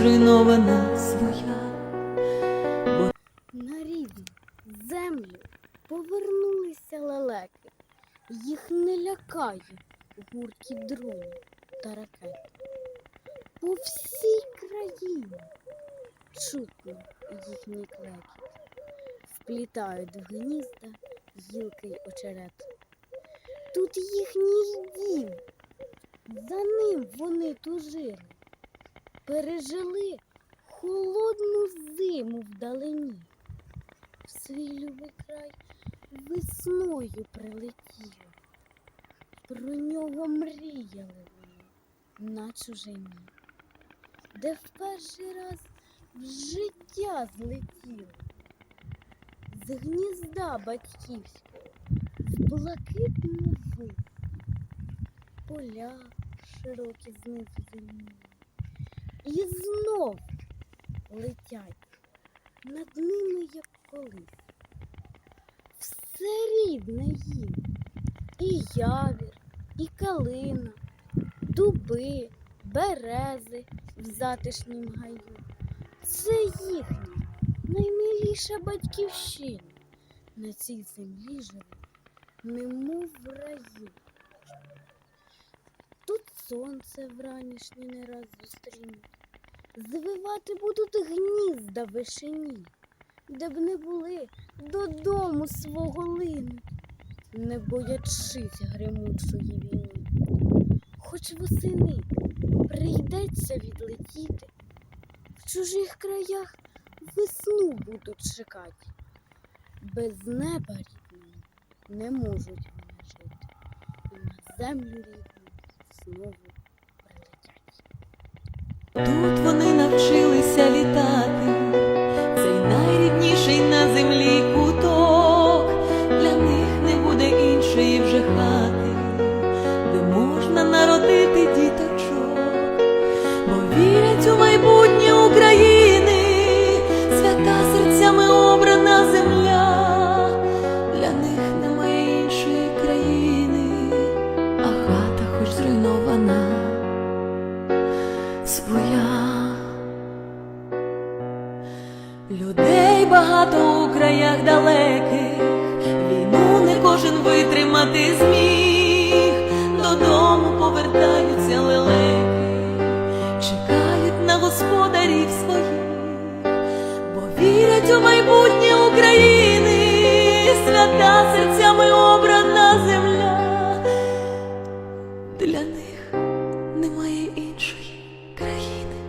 зруйнована своя. На рідну землю повернулися лелеки. Їх не лякає гуркіт дронів та ракет. По всій країні чутно їхній клекіт. Вплітають в гнізда гілки й очерет. Тут їхній дім, за ним вони тужили, пережили холодну зиму вдалині. В свій любий край весною прилетіли. Про нього мріяли вони на чужині, де в перший раз в життя злетіли. З гнізда батьківського в блакитну ву, поля широкі знизу зеленіли. І знов летять над ними, як колись. Все рідне їм. І явір, і калина, дуби, берези в затишнім гаю. Це їхня наймиліша батьківщина. На цій землі живе, немов в раю. Тут сонце вранішнє не раз зустрінуть. Звивати будуть гнізда вишені, де б не були додому свого линуть, не боячись гримучої війни. Хоч восени прийдеться відлетіти, в чужих краях весну будуть чекати. Без неба рідного не можуть вони жити, і на землю рідну знову прилетять. Вже де можна народити діточок, бо вірять у майбутнє України, свята серцями обрана земля, для них немає іншої країни, а хата хоч зруйнована своя. Людей багато у краях далеких, доріг своїх, бо вірять у майбутнє України, свята серцями обрана земля. Для них немає іншої країни,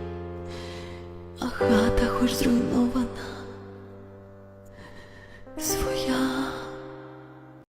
а хата хоч зруйнована.